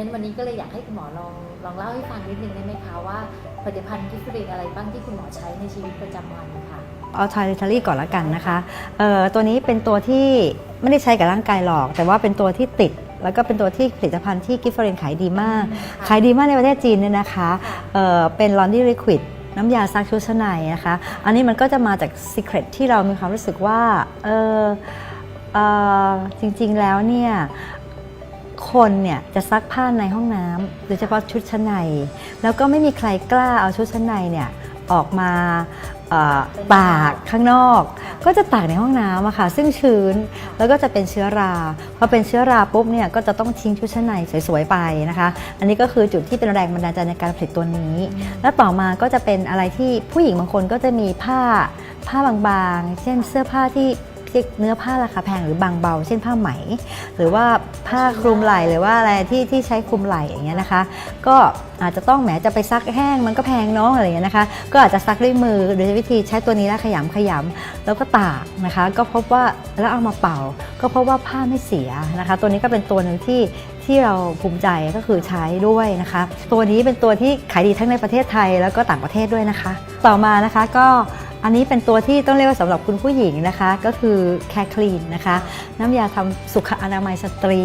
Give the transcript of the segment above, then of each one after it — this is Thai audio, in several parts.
งั้นวันนี้ก็เลยอยากให้คุณหมอลองลองเล่าให้ฟังนิดนึงได้ไหมคะว่าผลิตภัณฑ์กิฟฟรีนอะไรบ้างที่คุณหมอใช้ในชีวิตประจำวันค่ะเอาทาริทารี่ก่อนละกันนะคะเอ่อตัวนี้เป็นตัวที่ไม่ได้ใช้กับร่างกายหรอก แต่ว่าเป็นตัวที่ติดแล้วก็เป็นตัวที่ผลิตภัณฑ์ที่กิฟเฟอร์เรนขายดีมาก ขายดีมากในประเทศจีนเนี่ยนะคะเอ่อเป็นลอนดี้ลิควิดน้ำยาซักชุดชั้นในนะคะ อันนี้มันก็จะมาจาก Secret ที่เรามีความรู้สึกว่าเออเอ่อจริงๆแล้วเนี่ย คนเนี่ยจะซักผ้าในห้องน้ำโดยเฉพาะชุดชั้นใน แล้วก็ไม่มีใครกล้าเอาชุดชั้นในเนี่ยออกมาตากข้างนอก ก็จะตากในห้องน้ำอะค่ะ ซึ่งชื้นแล้วก็จะเป็นเชื้อราพอเป็นเชื้อราปุ๊บเนี่ยก็จะต้องทิ้งชุดชั้นในสวยๆไปนะคะ อันนี้ก็คือจุดที่เป็นแรงบันดาลใจในการผลิตตัวนี้ แล้วต่อมาก็จะเป็นอะไรที่ผู้หญิงบางคนก็จะมีผ้าผ้าบางๆ เช่นเสื้อผ้าที่ เนื้อผ้าราคาแพงหรือบางเบา เช่นผ้าไหม หรือว่าผ้าคลุมไหล่หรือว่าอะไรที่ที่ใช้คลุมไหล่อย่างเงี้ยนะคะ ก็อาจจะต้องแหมจะไปซักแห้งมันก็แพงเนาะอะไรเงี้ยนะคะ ก็อาจจะซักด้วยมือโดยวิธีใช้ตัวนี้แล้วขยำขยำแล้วก็ตากนะคะ ก็พบว่าแล้วเอามาเป่า ก็พบว่าผ้าไม่เสียนะคะ ตัวนี้ก็เป็นตัวหนึ่งที่ที่เราภูมิใจก็คือใช้ด้วยนะคะ ตัวนี้เป็นตัวที่ขายดีทั้งในประเทศไทยแล้วก็ต่างประเทศด้วยนะคะ ต่อมานะคะก็ อันนี้เป็นตัวที่ต้องเรียกว่าสำหรับคุณผู้หญิงนะคะ ก็คือแคคลีนนะคะ น้ำยาทำสุขอนามัยสตรี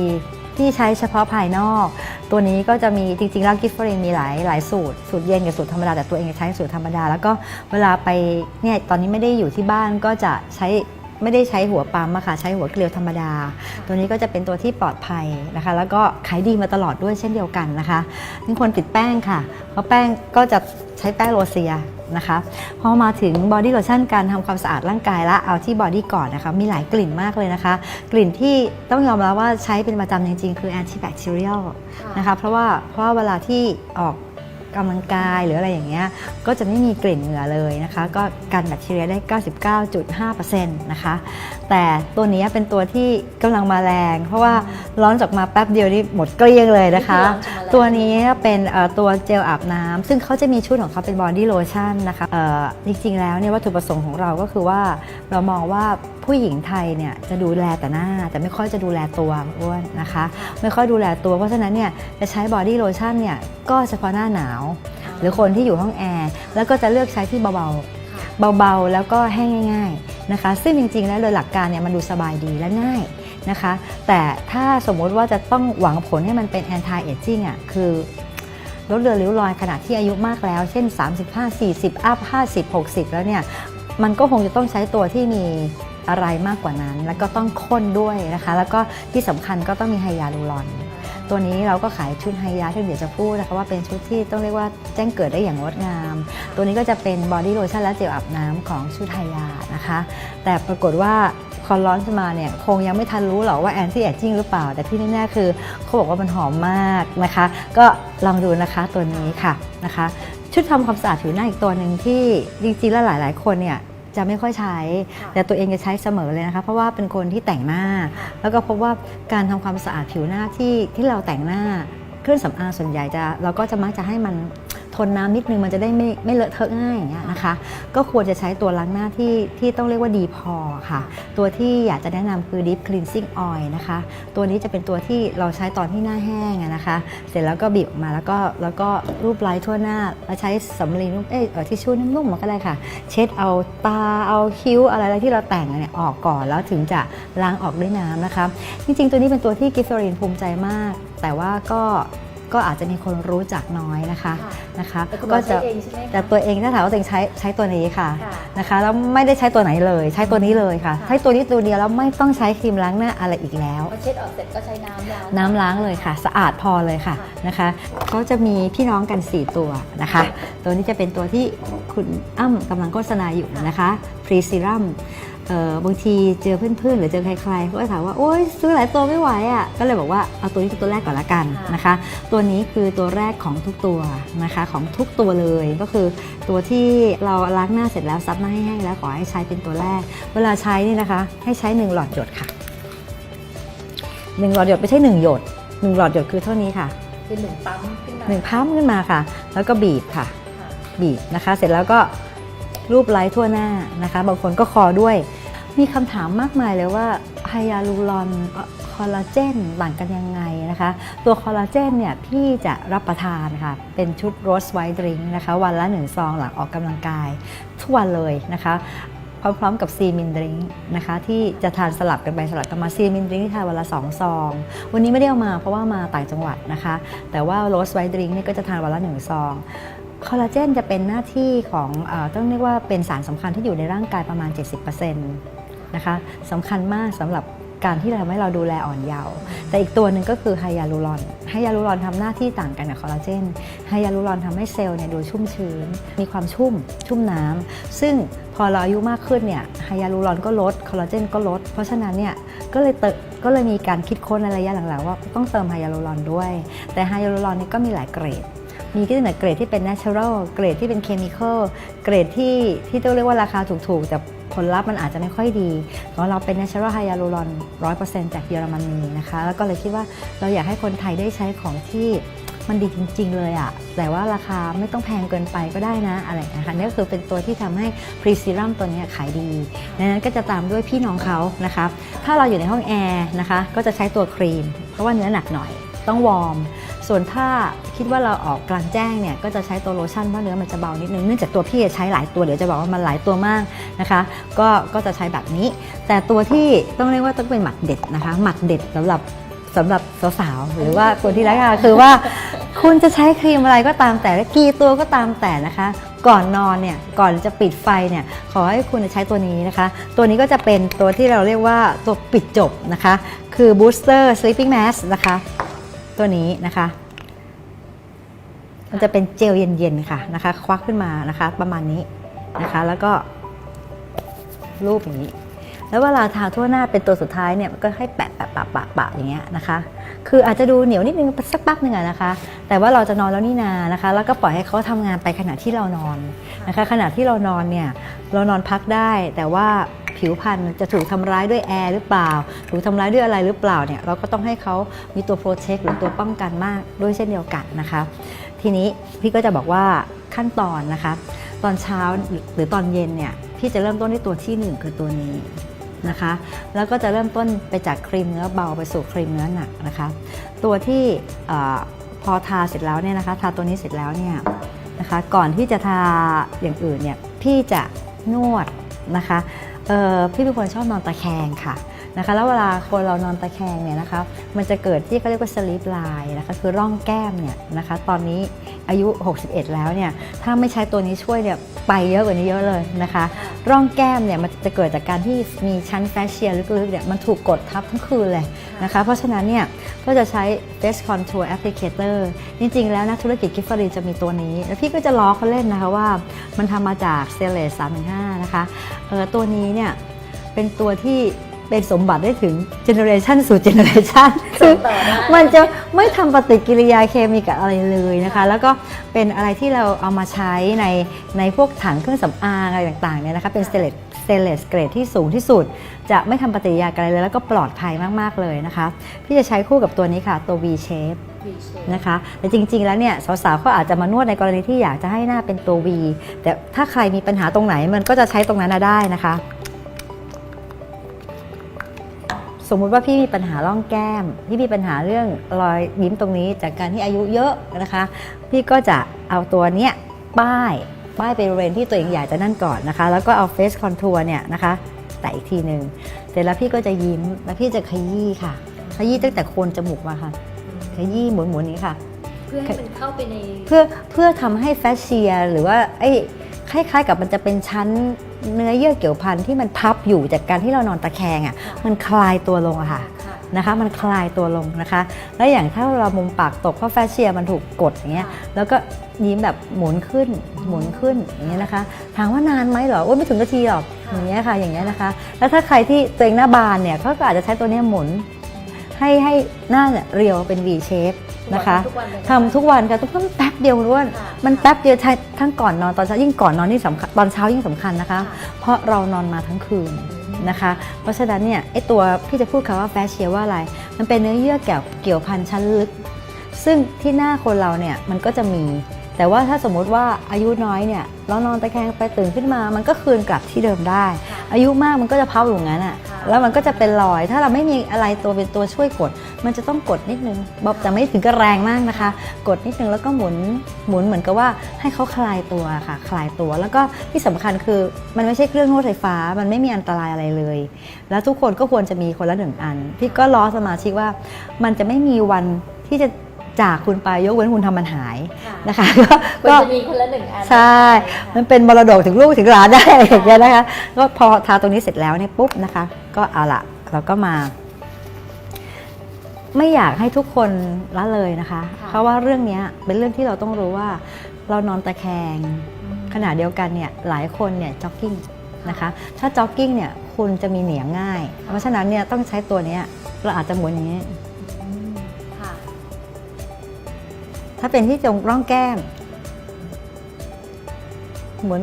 ที่ใช้เฉพาะภายนอก ตัวนี้ก็จะมีจริงๆแล้วกิฟต์ฟรีนมีหลายหลายสูตร สูตรเย็นกับสูตรธรรมดา แต่ตัวเองจะใช้สูตรธรรมดา แล้วก็เวลาไปเนี่ยตอนนี้ไม่ได้อยู่ที่บ้านก็จะใช้ไม่ได้ใช้หัวปั๊มอะค่ะใช้หัวเกลียวธรรมดา ตัวนี้ก็จะเป็นตัวที่ปลอดภัยนะคะ แล้วก็ขายดีมาตลอดด้วยเช่นเดียวกันนะคะนี่ควรติดแป้งค่ะ เพราะแป้งก็จะใช้แป้งโรเซีย นะคะ พอมาถึงบอดี้โลชั่นการทำความสะอาดร่างกายละเอาที่บอดี้ก่อนนะคะ มีหลายกลิ่นมากเลยนะคะ กลิ่นที่ต้องยอมรับว่าใช้เป็นประจำจริงๆ คือแอนตี้แบคทีเรียลนะคะ เพราะว่าเพราะว่าเวลาที่ออก กำลังกายหรืออะไรอย่างเงี้ยก็จะไม่มีกลิ่นเหงื่อเลยนะคะ ก็กันแบคทีเรียได้ 99.5%นะคะ แต่ตัวนี้เป็นตัวที่กำลังมาแรง เพราะว่าร้อนจากมาแป๊บเดียวนี่หมดเกลี้ยงเลยนะคะนี่คือร้อนจากมาแรงตัวนี้เป็นเอ่อตัวเจลอาบน้ำซึ่งเขาจะมีชุดของเขาเป็นบอดี้โลชั่นนะคะเอ่อจริงๆแล้วเนี่ยวัตถุประสงค์ของเราก็คือว่าเรามองว่า ผู้หญิงไทยเนี่ยจะดูแลแต่หน้า แต่ไม่ค่อยจะดูแลตัวอ้วนนะคะ ไม่ค่อยดูแลตัวเพราะฉะนั้นเนี่ยจะใช้บอดี้โลชั่นเนี่ยก็เฉพาะหน้าหนาว หรือคนที่อยู่ห้องแอร์แล้วก็จะเลือกใช้ที่เบาๆเบาๆแล้วก็แห้งง่าย ๆนะคะ ซึ่งจริงๆแล้วโดยหลักการเนี่ยมันดูสบายดีและง่ายนะคะ แต่ถ้าสมมุติว่าจะต้องหวังผลให้มันเป็น anti aging อะคือลดเลือนริ้วรอยขณะที่อายุมากแล้ว เช่น 35 40 อัพ 50 60 แล้วเนี่ย มันก็คงจะต้องใช้ตัวที่มี อะไรมากกว่านั้น แล้วก็ต้องข้นด้วยนะคะ แล้วก็ที่สำคัญก็ต้องมีไฮยาลูรอนตัวนี้เราก็ขายชุดไฮยาที่เดี๋ยวจะพูดนะคะว่าเป็นชุดที่ต้องเรียกว่าแจ้งเกิดได้อย่างงดงาม ตัวนี้ก็จะเป็นบอดี้โลชั่นและเจลอาบน้ำของชุดไฮยานะคะ แต่ปรากฏว่าพอร้อนขึ้นมาเนี่ยคงยังไม่ทันรู้หรอกว่าแอนตี้แอจิ้งหรือเปล่า แต่ที่แน่ๆคือเขาบอกว่ามันหอมมากนะคะ ก็ลองดูนะคะตัวนี้ค่ะนะคะ ชุดทำความสะอาดผิวหน้าอีกตัวหนึ่งที่จริงๆแล้วหลาย ๆ คนเนี่ย จะไม่ค่อยใช้ค่ะแต่ตัวเองจะใช้เสมอเลยนะคะ เพราะว่าเป็นคนที่แต่งหน้า แล้วก็พบว่าการทำความสะอาดผิวหน้าที่ที่เราแต่งหน้า เครื่องสำอางส่วนใหญ่จะเราก็จะมักจะให้มัน ทนน้ำนิดนึงมันจะได้ไม่ไม่เลอะเทอะง่ายอย่างเงี้ยนะคะ ก็ควรจะใช้ตัวล้างหน้าที่ที่ต้องเรียกว่าดีพอค่ะ ตัวที่อยากจะแนะนำคือ Deep Cleansing Oil นะคะ ตัวนี้จะเป็นตัวที่เราใช้ตอนที่หน้าแห้งนะคะ เสร็จแล้วก็บีบออกมาแล้วก็แล้วก็รูปไล้ทั่วหน้าแล้วใช้สำลีนุ่มเอ้ยทิชชู่นุ่มๆมาก็ได้ค่ะ เช็ดเอาตาเอาคิ้วอะไรที่เราแต่งเนี่ยออกก่อนแล้วถึงจะล้างออกด้วยน้ำนะคะ จริงๆ ตัวนี้เป็นตัวที่กิฟเฟอรีนภูมิใจมาก แต่ว่าก็ ก็อาจจะมีคนรู้จักน้อยนะคะค่ะนะคะแต่คุณหมก็อใช้จะเองใช่ไหมคะแต่ตัวเองถ้าถามว่าตัวเองใช้ใช้ตัวนี้ค่ะค่ะนะคะแล้วไม่ได้ใช้ตัวไหนเลย ใช้ตัวนี้เลยค่ะค่ะ ใช้ตัวนี้ตัวเดียวแล้วไม่ต้องใช้ครีมล้างหน้าอะไรอีกแล้วพอเช็ดออกเสร็จก็ใช้น้ำล้างน้ำล้างเลยค่ะ สะอาดพอเลยค่ะค่ะนะคะเขาจะมีพี่น้องกัน 4 ตัวนะคะ ตัวนี้จะเป็นตัวที่คุณอ้ำกำลังโฆษณาอยู่นะคะพรีซีรัม บางทีเจอเพื่อนๆ หรือเจอใครๆเขาก็ถามว่า โอ๊ยซื้อหลายตัวไม่ไหวอะก็เลยบอกว่าเอาตัวนี้เป็นตัวแรกก่อนละกันนะคะ ตัวนี้คือตัวแรกของทุกตัวนะคะของทุกตัวเลยก็คือตัวที่เราล้างหน้าเสร็จแล้วซับหน้าให้แห้งแล้วขอให้ใช้เป็นตัวแรก เวลาใช้นี่นะคะ ให้ใช้ 1 หลอดหยดค่ะ 1 หลอดหยดไม่ใช่ 1 หยด 1 หลอดหยดคือเท่านี้ค่ะคือหนึ่งปั๊มขึ้นมาหนึ่งพัมขึ้นมาค่ะ แล้วก็บีบค่ะค่ะ บีบนะคะ เสร็จแล้วก็รูปไล้ทั่วหน้านะคะ บางคนก็คอด้วย มีคำถามมากมายเลยว่าไฮยาลูรอนคอลลาเจนต่างกันยังไงนะคะ ตัวคอลลาเจนเนี่ยพี่จะรับประทานค่ะ เป็นชุดโรสไวท์ดริงนะคะ วันละหนึ่งซองหลังออกกำลังกายทุกวันเลยนะคะพร้อมๆกับซีมินดริงนะคะที่จะทานสลับกันไปสลับกันมาซีมินดริงที่ทานวันละ2ซอง วันนี้ไม่ได้เอามาเพราะว่ามาต่างจังหวัดนะคะ แต่ว่าโรสไวท์ดริงนี่ก็จะทานวันละ1ซองคอลลาเจนจะเป็นหน้าที่ของออต้องเรียกว่าเป็นสารสำคัญที่อยู่ในร่างกายประมาณ 70%นะคะสำคัญมากสำหรับการที่ทำให้เราดูแลอ่อนเยาว์แต่อีกตัวหนึ่งก็คือไฮยาลูรอนไฮยาลูรอนทำหน้าที่ต่างกันกับคอลลาเจนไฮยาลูรอนทำให้เซลล์เนี่ยดูชุ่มชื้น มีความชุ่ม ชุ่มน้ำซึ่งพอเราอายุมากขึ้นเนี่ยไฮยาลูรอนก็ลดคอลลาเจนก็ลด เพราะฉะนั้นเนี่ยก็เลยเติก็เลยมีการคิดค้นในระยะหลังๆว่าต้องเติมไฮยาลูรอนด้วย แต่ไฮยาลูรอนนี่ก็มีหลายเกรดมีก็ตั้งแต่เกรดที่เป็น natural เกรดที่เป็น chemical เกรดที่ที่ต้องเรียกว่าราคาถูกๆแต่ ผลลัพธ์มันอาจจะไม่ค่อยดีของเราเป็น natural hyaluron 100%จากเยอรมนีนะคะ แล้วก็เลยคิดว่าเราอยากให้คนไทยได้ใช้ของที่มันดีจริง ๆ เลยอะแต่ว่าราคาไม่ต้องแพงเกินไปก็ได้นะอะไรนะคะนี่ก็คือเป็นตัวที่ทำให้ pre serum ตัวนี้ขายดีดังนั้นก็จะตามด้วยพี่น้องเขานะคะถ้าเราอยู่ในห้องแอร์นะคะก็จะใช้ตัวครีม เพราะว่าเนื้อหนักหน่อย ต้องวอร์ม ส่วนถ้าคิดว่าเราออกกลางแจ้งเนี่ยก็จะใช้ตัวโลชั่นเพราะเนื้อมันจะเบานิดนึงเนื่องจากตัวพี่ใช้หลายตัวเดี๋ยวจะบอกว่ามันหลายตัวมากนะคะก็ก็จะใช้แบบนี้ แต่ตัวที่ต้องเรียกว่าต้องเป็นหมัดเด็ดนะคะหมัดเด็ดสำหรับสำหรับสาวๆหรือว่าคนที่รักค่ะคือว่าคุณจะใช้ครีมอะไรก็ตามแต่กี่ตัวก็ตามแต่นะคะ ก่อนนอนเนี่ยก่อนจะปิดไฟเนี่ยขอให้คุณใช้ตัวนี้นะคะ ตัวนี้ก็จะเป็นตัวที่เราเรียกว่าตัวปิดจบนะคะ คือ booster sleeping mask นะคะ ตัวนี้นะคะ มันจะเป็นเจลเย็นๆค่ะนะคะ ควักขึ้นมานะคะ ประมาณนี้นะคะ แล้วก็รูปอย่างนี้ แล้วเวลาทาทั่วหน้าเป็นตัวสุดท้ายเนี่ยมันก็ให้แปะแปะปะปะปะอย่างเงี้ยนะคะ คืออาจจะดูเหนียวนิดนึงสักแป๊บหนึ่งอะนะคะ แต่ว่าเราจะนอนแล้วนี่นานะคะ แล้วก็ปล่อยให้เขาทำงานไปขณะที่เรานอนนะคะ ขณะที่เรานอนเนี่ยเรานอนพักได้แต่ว่า ผิวพรรณจะถูกทำร้ายด้วยแอร์หรือเปล่า ถูกทำร้ายด้วยอะไรหรือเปล่าเนี่ยเราก็ต้องให้เขามีตัวโปรเทคหรือตัวป้องกันมากด้วยเช่นเดียวกันนะคะ ทีนี้พี่ก็จะบอกว่าขั้นตอนนะคะ ตอนเช้าหรือตอนเย็นเนี่ยพี่จะเริ่มต้นที่ตัวที่หนึ่งคือตัวนี้นะคะ แล้วก็จะเริ่มต้นไปจากครีมเนื้อเบาไปสู่ครีมเนื้อหนักนะคะ ตัวที่พอทาเสร็จแล้วเนี่ยนะคะ ทาตัวนี้เสร็จแล้วเนี่ยนะคะ ก่อนที่จะทาอย่างอื่นเนี่ยพี่จะนวดนะคะ พี่เป็นคนชอบนอนตะแคงค่ะนะคะแล้วเวลาคนเรานอนตะแคงเนี่ยนะคะมันจะเกิดที่เขาเรียกว่าสลิปไลน์นะคะคือร่องแก้มเนี่ยนะคะตอนนี้อายุ 61 แล้วเนี่ยถ้าไม่ใช้ตัวนี้ช่วยเนี่ยไปเยอะกว่านี้เยอะเลยนะคะ ร่องแก้มเนี่ยมันจะเกิดจากการที่มีชั้นแฟชเชียลึกๆเนี่ยมันถูกกดทับทั้งคืนเลยนะคะเพราะฉะนั้นเนี่ย ก็จะใช้ face contour applicator จริง ๆ แล้วนักธุรกิจกิฟฟรีจะมีตัวนี้ แล้วพี่ก็จะล้อเขาเล่นนะคะว่ามันทำมาจากเซเลส315 นะคะเออตัวนี้เนี่ยเป็นตัวที่เป็นสมบัติได้ถึงเจเนอเรชันสู่เจเนอเรชันคือต่อได้มันจะไม่ทำปฏิกิริยาเคมีกับอะไรเลยนะคะ แล้วก็เป็นอะไรที่เราเอามาใช้ในในพวกถังเครื่องสำอางอะไรต่างๆเนี่ยนะคะเป็นสเตเลสส เตเลสเกรดที่สูงที่สุด จะไม่ทำปฏิกิริยากับอะไรเลย แล้วก็ปลอดภัยมาก ๆ เลยนะคะ พี่จะใช้คู่กับตัวนี้ค่ะ ตัว V shape นะคะแต่จริง ๆ แล้วเนี่ยสาวๆก็อาจจะมานวดในกรณีที่อยากจะให้หน้าเป็นตัว V แต่ถ้าใครมีปัญหาตรงไหนมันก็จะใช้ตรงนั้นน่ะได้นะคะ สมมุติว่าพี่มีปัญหาร่องแก้ม พี่มีปัญหาเรื่องรอยยิ้มตรงนี้จากการที่อายุเยอะนะคะ พี่ก็จะเอาตัวเนี้ยป้าย ป้ายไปบริเวณที่ตัวเองอยากจะนั่นก่อนนะคะ แล้วก็เอาเฟสคอนทัวร์เนี่ยนะคะแตะอีกทีหนึ่งเสร็จแล้วพี่ก็จะยิ้มแล้วพี่จะขยี้ค่ะ ขยี้ตั้งแต่โคนจมูกมาค่ะ ขยี้หมุนๆนี้ค่ะ เพื่อให้มันเข้าไปในเพื่อเพื่อทำให้แฟชเชียร์หรือว่าไอ้คล้ายๆกับมันจะเป็นชั้นเนื้อเยื่อเกี่ยวพันที่มันพับอยู่จากการที่เรานอนตะแคงอะมันคลายตัวลงอะค่ะค่ะ นะคะ มันคลายตัวลงนะคะ แล้วอย่างถ้าเรามุมปากตกเพราะแฟชเชียร์มันถูกกดอย่างเงี้ยแล้วก็ยิ้มแบบหมุนขึ้นหมุนขึ้นอย่างเงี้ยนะคะ ถามว่านานไหมเหรอโอ้ยไม่ถึงนาทีหรอกอย่างเงี้ยค่ะอย่างเงี้ยนะคะ แล้วถ้าใครที่ตัวเองหน้าบานเนี่ยเขาก็อาจจะใช้ตัวเนี้ยหมุนให้ให้หน้าเนี่ยเรียวเป็น V shape นะคะทำทุกวันค่ะทุกวันแป๊บเดียวล้วนค่ะมันแป๊บเดียวใช้ทั้งก่อนนอนตอนเช้ายิ่งก่อนนอนนี่สำคัญตอนเช้ายิ่งสำคัญนะคะ เพราะเรานอนมาทั้งคืน นะคะ เพราะฉะนั้นเนี่ยไอตัวพี่จะพูดคำว่าแฟชเชียว่าอะไร มันเป็นเนื้อเยื่อเกี่ยวเกี่ยวพันชั้นลึก ซึ่งที่หน้าคนเราเนี่ยมันก็จะมี แต่ว่าถ้าสมมุติว่าอายุน้อยเนี่ยเรานอนตะแคงไปตื่นขึ้นมา มันก็คืนกลับที่เดิมได้ อายุมากมันก็จะเพ้าอยู่งั้นอะค่ะแล้วมันก็จะเป็นรอย ถ้าเราไม่มีอะไรตัวเป็นตัวช่วยกด มันจะต้องกดนิดนึงบอกแต่ไม่ถึงกับแรงมากนะคะ กดนิดนึงแล้วก็หมุนหมุนเหมือนกับว่าให้เขาคลายตัวค่ะคลายตัว แล้วก็ที่สำคัญคือมันไม่ใช่เครื่องนวดไฟฟ้า มันไม่มีอันตรายอะไรเลย แล้วทุกคนก็ควรจะมีคนละหนึ่งอัน พี่ก็ล้อสมาชิกว่ามันจะไม่มีวันที่จะ จากคุณไปยกเว้นคุณทำมันหายค่ะนะคะควรก็จะมีคนละหนึ่งอันใช่มันเป็นมรดกถึงลูกถึงหลานได้อะไรอย่างเงี้ยนะคะก็พอทาตรงนี้เสร็จแล้วเนี่ยปุ๊บนะคะ ก็เอาละเราก็มา ไม่อยากให้ทุกคนละเลยนะคะค่ะเพราะว่าเรื่องเนี้ยเป็นเรื่องที่เราต้องรู้ว่า เรานอนตะแคงอืมขณะเดียวกันเนี่ยหลายคนเนี่ยจ็อกกิ้งนะคะถ้าจ็อกกิ้งเนี่ยคุณจะมีเหนียงง่าย เพราะฉะนั้นเนี่ยต้องใช้ตัวเนี้ยเราอาจจะหมุนอย่างนี้ ถ้าเป็นที่ตรงร่องแก้ม หมุน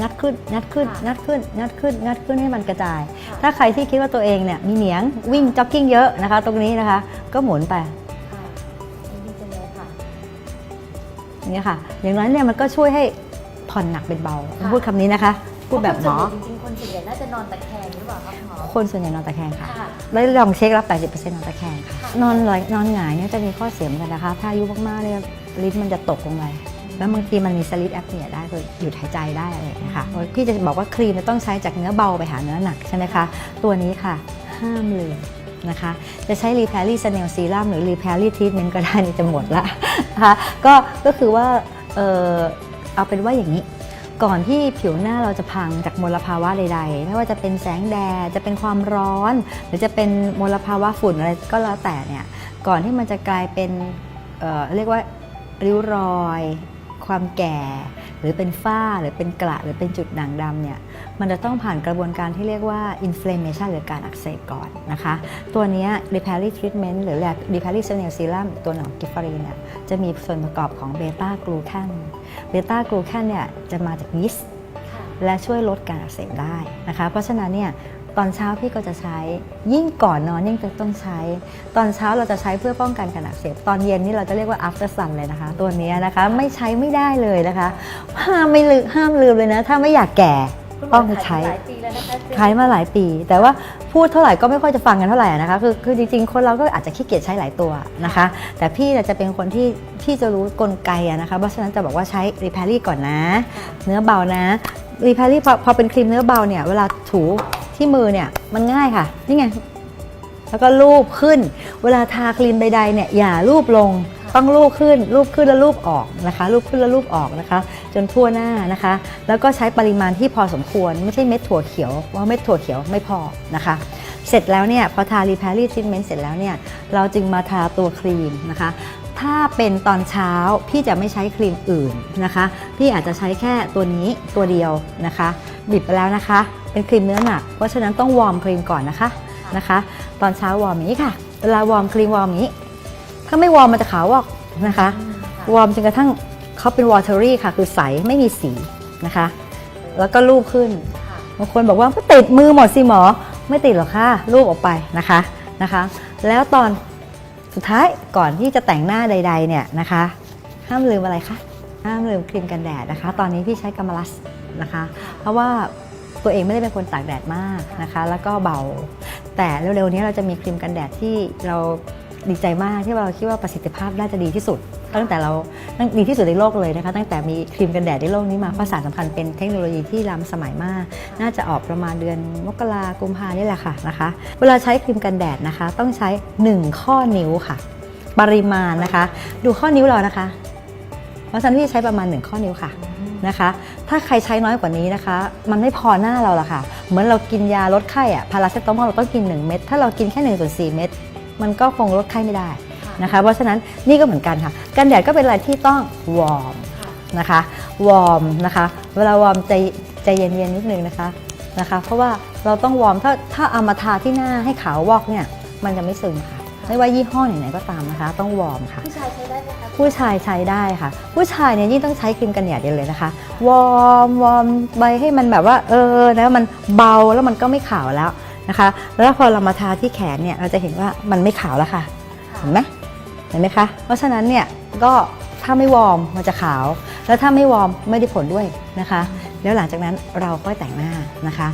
งัดขึ้นงัดขึ้นค่ะงัดขึ้นงัดขึ้นงัดขึ้นให้มันกระจายค่ะถ้าใครที่คิดว่าตัวเองเนี่ยมีเหนียงวิ่งจ็อกกิ้งเยอะนะคะ ตรงนี้นะคะ ก็หมุนไปค่ะดีจังเลยค่ะอย่างเงี้ยค่ะ อย่างนั้นเนี่ยมันก็ช่วยให้ผ่อนหนักเป็นเบาค่ะพูดคำนี้นะคะ พูดแบบหมอจริงๆคนส่วนใหญ่น่าจะนอนตะแคงหรือเปล่า คะคุณหมอคนส่วนใหญ่นอนตะแคงค่ะ ค่ะ แล้วลองเช็คแล้ว80%นอนตะแคงค่ะ ค่ะ นอนหลายนอนหงายเนี่ยจะมีข้อเสียเหมือนกันนะคะ ถ้าอายุมากๆเนี่ยลิ้นมันจะตกลงไป แล้วบางทีมันมีสลิดแอปเนี่ยได้คือหยุดหายใจได้อะไรอย่างเงี้ยค่ะพี่จะบอกว่าครีมเนี่ยต้องใช้จากเนื้อเบาไปหาเนื้อหนักใช่ไหมคะ ตัวนี้ค่ะห้ามลืมนะคะ จะใช้รีแพรี่สเนลซีรัมหรือรีแพรี่ทรีทเมนต์ก็ได้นี่จะหมดละนะคะก็ก็คือว่าเออเอาเป็นว่าอย่างนี้ ก่อนที่ผิวหน้าเราจะพังจากมลภาวะใดๆ ไม่ว่าจะเป็นแสงแดด จะเป็นความร้อน หรือจะเป็นมลภาวะฝุ่นอะไรก็แล้วแต่เนี่ย ก่อนที่มันจะกลายเป็นเเรียกว่าริ้วรอย ความแก่ หรือเป็นฝ้า หรือเป็นกระ หรือเป็นจุดด่างดำเนี่ย มันจะต้องผ่านกระบวนการที่เรียกว่า inflammation หรือการอักเสบก่อนนะคะ ตัวเนี้ย repairing treatment หรือ repairing cell serum ตัวหนองกิฟฟารีนเนี่ยจะมีส่วนประกอบของเบต้ากลูแคนเบต้ากลูแคนเนี่ยจะมาจากยีสต์ค่ะและช่วยลดการอักเสบได้นะคะ เพราะฉะนั้นเนี่ยตอนเช้าพี่ก็จะใช้ยิ่งก่อนนอนยิ่งจะต้องใช้ ตอนเช้าเราจะใช้เพื่อป้องกันการอักเสบตอนเย็นนี่เราจะเรียกว่า after sun เลยนะคะ ตัวเนี้ยนะคะไม่ใช้ไม่ได้เลยนะคะ ห้ามไม่ลืมห้ามลืมเลยนะ ถ้าไม่อยากแก่ คุณหมต้อองขายใช้มาหลายปีแล้วนะคะขายมาหลายปี แต่ว่าพูดเท่าไหร่ก็ไม่ค่อยจะฟังกันเท่าไหร่นะคะคือคือจริงๆ คนเราก็อาจจะขี้เกียจใช้หลายตัวนะคะ แต่พี่เนี่ยจะเป็นคนที่พี่จะรู้กลไกอะนะคะเพราะฉะนั้นจะบอกว่าใช้รีแพรี่ก่อนนะ เนื้อเบานะรีแพรี่พอพอเป็นครีมเนื้อเบาเนี่ยเวลาถูที่มือเนี่ยมันง่ายค่ะนี่ไงแล้วก็ลูบขึ้น เวลาทาครีมใดๆเนี่ยอย่าลูบลง ต้องลูบขึ้นลูบขึ้นแล้วลูบออกนะคะลูบขึ้นแล้วลูบออกนะคะ จนทั่วหน้านะคะ แล้วก็ใช้ปริมาณที่พอสมควรไม่ใช่เม็ดถั่วเขียวเพราะเม็ดถั่วเขียวไม่พอนะคะเสร็จแล้วเนี่ยพอทารีแพรี่ทรีทเมนต์เสร็จแล้วเนี่ยเราจึงมาทาตัวครีมนะคะ ถ้าเป็นตอนเช้าพี่จะไม่ใช้ครีมอื่นนะคะ พี่อาจจะใช้แค่ตัวนี้ตัวเดียวนะคะ บิดไปแล้วนะคะ เป็นครีมเนื้อหนัก เพราะฉะนั้นต้องวอร์มครีมก่อนนะคะนะคะ ตอนเช้าวอร์มนี้ค่ะเวลาวอร์มครีมวอร์มนี้ ถ้าไม่วอร์มมันจะขาววอกนะคะอืมค่ะวอร์มจนกระทั่งเขาเป็น watery ค่ะ คือใสไม่มีสีนะคะ แล้วก็ลูบขึ้นค่ะบางคนบอกว่าก็ติดมือหมดสิหมอ ไม่ติดหรอกค่ะลูบออกไปนะคะนะคะ แล้วตอนสุดท้ายก่อนที่จะแต่งหน้าใด ๆ เนี่ยนะคะ ห้ามลืมอะไรคะห้ามลืมครีมกันแดดนะคะ ตอนนี้พี่ใช้กามาลัสนะคะ เพราะว่าตัวเองไม่ได้เป็นคนตากแดดมากนะคะ แล้วก็เบา แต่เร็วๆนี้เราจะมีครีมกันแดดที่เรา ดีใจมากที่เราคิดว่าประสิทธิภาพน่าจะดีที่สุด ตั้งแต่เราตั้งดีที่สุดในโลกเลยนะคะ ตั้งแต่มีครีมกันแดดในโลกนี้มาเพราะสารสำคัญเป็นเทคโนโลยีที่ล้ำสมัยมาก น่าจะออกประมาณเดือนมกรากุมภานี่แหละค่ะนะคะ เวลาใช้ครีมกันแดดนะคะ ต้องใช้ 1 ข้อนิ้วค่ะ ปริมาณนะคะ ดูข้อนิ้วเรานะคะเพราะฉะนั้นพี่ใช้ประมาณ 1 ข้อนิ้วค่ะนะคะ ถ้าใครใช้น้อยกว่านี้นะคะ มันไม่พอหน้าเราละค่ะ เหมือนเรากินยาลดไข้อะพาราเซตามอลเราต้องกิน 1 เม็ด ถ้าเรากินแค่1นส่วนสเม็ด มันก็คงลดไข้ไม่ได้นะคะ เพราะฉะนั้นนี่ก็เหมือนกันค่ะ กันแดดก็เป็นอะไรที่ต้องวอร์มค่ะนะคะ วอร์มนะคะ เวลาวอร์มใจใจเย็นๆนิดนึงนะคะนะคะ เพราะว่าเราต้องวอร์มถ้าถ้าเอามาทาที่หน้าให้ขาววอกเนี่ยมันจะไม่ซึมค่ะไม่ว่ายี่ห้อไหนๆก็ตามนะคะ ต้องวอร์มค่ะ ผู้ชายใช้ได้ไหมคะผู้ชายใช้ได้ค่ะ ผู้ชายเนี่ยยิ่งต้องใช้ครีมกันแดดเดียวเลยนะคะ วอร์มวอร์มไปให้มันแบบว่าเออนะมันเบาแล้วมันก็ไม่ขาวแล้ว นะคะ แล้วพอเรามาทาที่แขนเนี่ยเราจะเห็นว่ามันไม่ขาวแล้วค่ะค่ะ เห็นไหมเห็นไหมคะ เพราะฉะนั้นเนี่ยก็ถ้าไม่วอร์มมันจะขาว แล้วถ้าไม่วอร์มไม่ได้ผลด้วยนะคะ แล้วหลังจากนั้นเราก็แต่งหน้านะคะ